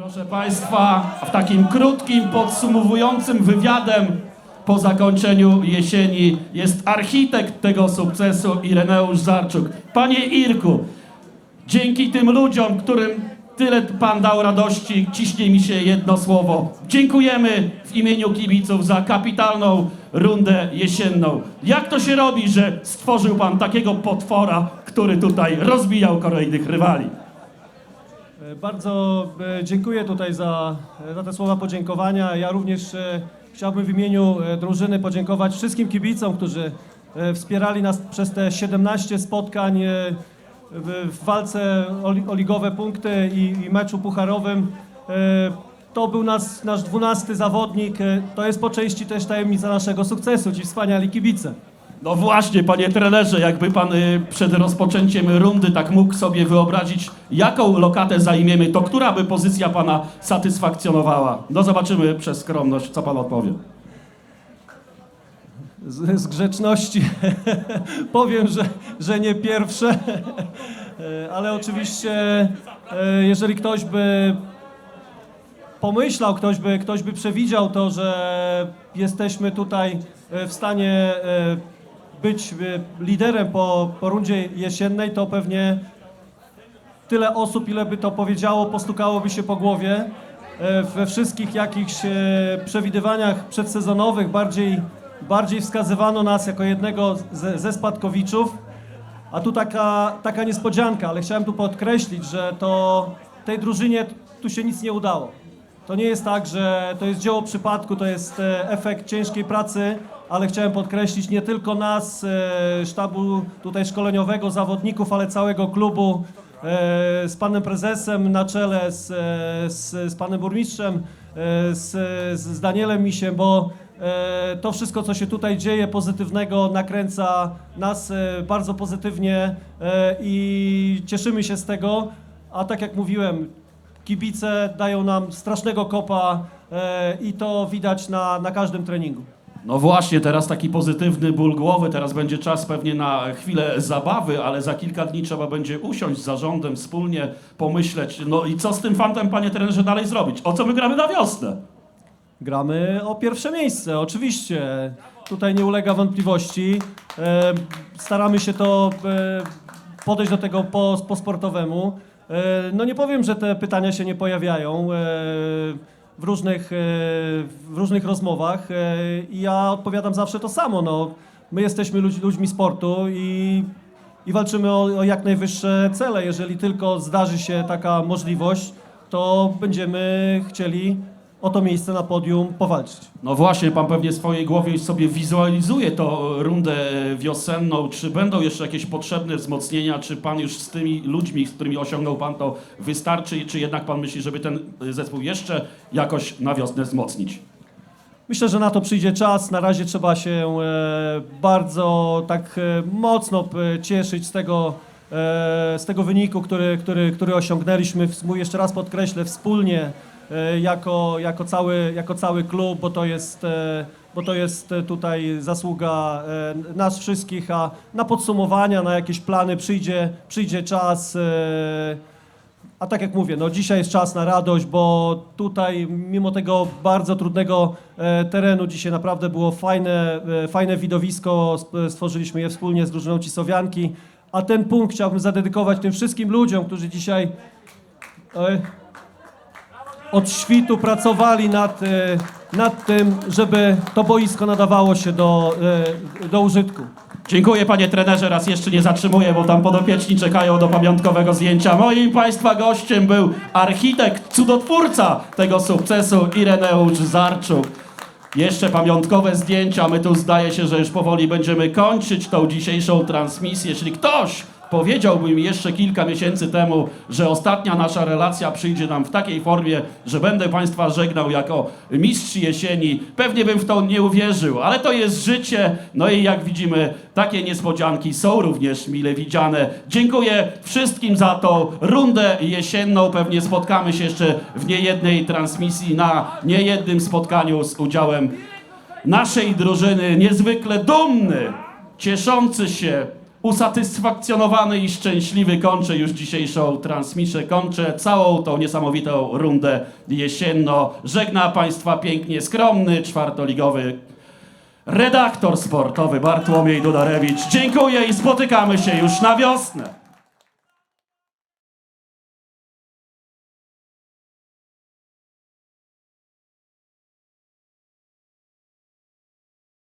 Proszę Państwa, w takim krótkim, podsumowującym wywiadem po zakończeniu jesieni jest architekt tego sukcesu Ireneusz Zarczuk. Panie Irku, dzięki tym ludziom, którym tyle Pan dał radości, ciśnie mi się jedno słowo. Dziękujemy w imieniu kibiców za kapitalną rundę jesienną. Jak to się robi, że stworzył Pan takiego potwora, który tutaj rozbijał kolejnych rywali? E, Bardzo e, dziękuję tutaj za, e, za te słowa podziękowania. Ja również chciałbym w imieniu drużyny podziękować wszystkim kibicom, którzy wspierali nas przez te 17 spotkań w, walce o, li- o ligowe punkty i, i meczu pucharowym. To był nas, nasz 12 zawodnik. To jest po części też tajemnica naszego sukcesu, ci wspaniali kibice. No właśnie, panie trenerze, jakby pan y, przed rozpoczęciem rundy tak mógł sobie wyobrazić, jaką lokatę zajmiemy, to która by pozycja pana satysfakcjonowała? No zobaczymy przez skromność, co pan odpowie. z, z grzeczności powiem, że, że nie pierwsze, ale oczywiście e, jeżeli ktoś by pomyślał, ktoś by, ktoś by przewidział to, że jesteśmy tutaj e, w stanie e, być e, liderem po, po rundzie jesiennej, to pewnie tyle osób, ile by to powiedziało, postukałoby się po głowie. E, We wszystkich jakichś e, przewidywaniach przedsezonowych bardziej, bardziej wskazywano nas jako jednego ze, ze spadkowiczów. A tu taka, taka niespodzianka, ale chciałem tu podkreślić, że to tej drużynie tu się nic nie udało. To nie jest tak, że to jest dzieło przypadku, to jest e, efekt ciężkiej pracy, ale chciałem podkreślić nie tylko nas, e, sztabu tutaj szkoleniowego, zawodników, ale całego klubu e, z panem prezesem na czele, z, e, z, z panem burmistrzem, z, z Danielem Misiem, bo to wszystko, co się tutaj dzieje pozytywnego, nakręca nas bardzo pozytywnie i cieszymy się z tego. A tak jak mówiłem, kibice dają nam strasznego kopa i to widać na, na każdym treningu. No właśnie, teraz taki pozytywny ból głowy, teraz będzie czas pewnie na chwilę zabawy, ale za kilka dni trzeba będzie usiąść z zarządem, wspólnie pomyśleć, no i co z tym fantem, panie trenerze, dalej zrobić? O co my gramy na wiosnę? Gramy o pierwsze miejsce, oczywiście. Tutaj nie ulega wątpliwości. E, staramy się to e, podejść do tego po, po sportowemu. E, no nie powiem, że te pytania się nie pojawiają w, różnych, e, w różnych rozmowach e, i ja odpowiadam zawsze to samo. No, my jesteśmy ludź, ludźmi sportu i, i walczymy o, o jak najwyższe cele. Jeżeli tylko zdarzy się taka możliwość, to będziemy chcieli o to miejsce na podium powalczyć. No właśnie, pan pewnie w swojej głowie już sobie wizualizuje to rundę wiosenną. Czy będą jeszcze jakieś potrzebne wzmocnienia? Czy pan już z tymi ludźmi, z którymi osiągnął pan to wystarczy? Czy jednak pan myśli, żeby ten zespół jeszcze jakoś na wiosnę wzmocnić? Myślę, że na to przyjdzie czas. Na razie trzeba się e, bardzo tak e, mocno e, cieszyć z tego, e, z tego wyniku, który, który, który osiągnęliśmy. Jeszcze raz podkreślę, wspólnie e, jako, jako, cały, jako cały klub, bo to jest, e, bo to jest e, tutaj zasługa e, nas wszystkich, a na podsumowania, na jakieś plany przyjdzie, przyjdzie czas. e, a tak jak mówię, no dzisiaj jest czas na radość, bo tutaj mimo tego bardzo trudnego e, terenu dzisiaj naprawdę było fajne, e, fajne widowisko, stworzyliśmy je wspólnie z drużyną Cisowianki, a ten punkt chciałbym zadedykować tym wszystkim ludziom, którzy dzisiaj e, od świtu pracowali nad, e, nad tym, żeby to boisko nadawało się do, e, do użytku. Dziękuję panie trenerze, raz jeszcze nie zatrzymuję, bo tam podopieczni czekają do pamiątkowego zdjęcia. Moim państwa gościem był architekt, cudotwórca tego sukcesu Ireneusz Zarczuk. Jeszcze pamiątkowe zdjęcia, my tu zdaje się, że już powoli będziemy kończyć tą dzisiejszą transmisję. Jeśli ktoś powiedziałby mi jeszcze kilka miesięcy temu, że ostatnia nasza relacja przyjdzie nam w takiej formie, że będę Państwa żegnał jako mistrz jesieni, pewnie bym w to nie uwierzył, ale to jest życie, no i jak widzimy, takie niespodzianki są również mile widziane. Dziękuję wszystkim za tą rundę jesienną, pewnie spotkamy się jeszcze w niejednej transmisji, na niejednym spotkaniu z udziałem naszej drużyny, niezwykle dumny, cieszący się usatysfakcjonowany i szczęśliwy kończę już dzisiejszą transmisję, kończę całą tą niesamowitą rundę jesienno. Żegna Państwa pięknie skromny, czwartoligowy redaktor sportowy Bartłomiej Dudarewicz. Dziękuję i spotykamy się już na wiosnę.